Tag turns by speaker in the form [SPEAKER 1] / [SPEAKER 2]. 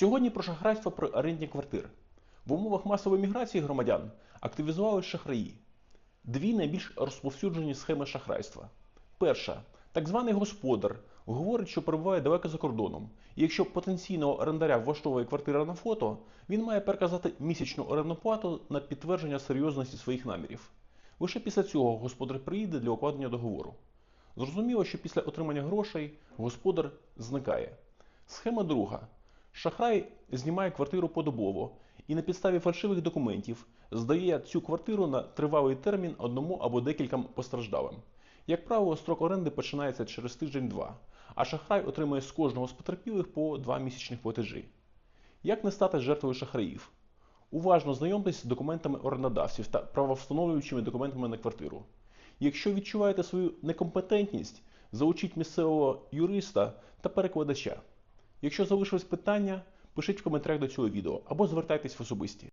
[SPEAKER 1] Сьогодні про шахрайство при оренді квартир. В умовах масової міграції громадян активізували шахраї. Дві найбільш розповсюджені схеми шахрайства. Перша так званий господар говорить, що перебуває далеко за кордоном, і якщо потенційного орендаря влаштовує квартира на фото, він має переказати місячну орендну плату на підтвердження серйозності своїх намірів. Лише після цього господар приїде для укладення договору. Зрозуміло, що після отримання грошей господар зникає. Схема друга. Шахрай знімає квартиру подобово і на підставі фальшивих документів здає цю квартиру на тривалий термін одному або декільком постраждалим. Як правило, строк оренди починається через тиждень-два, а шахрай отримує з кожного з потерпілих по два місячних платежі. Як не стати жертвою шахраїв? Уважно знайомтесь з документами орендодавців та правовстановлюючими документами на квартиру. Якщо відчуваєте свою некомпетентність, залучіть місцевого юриста та перекладача. Якщо залишились питання, пишіть в коментарях до цього відео або звертайтесь в особисті.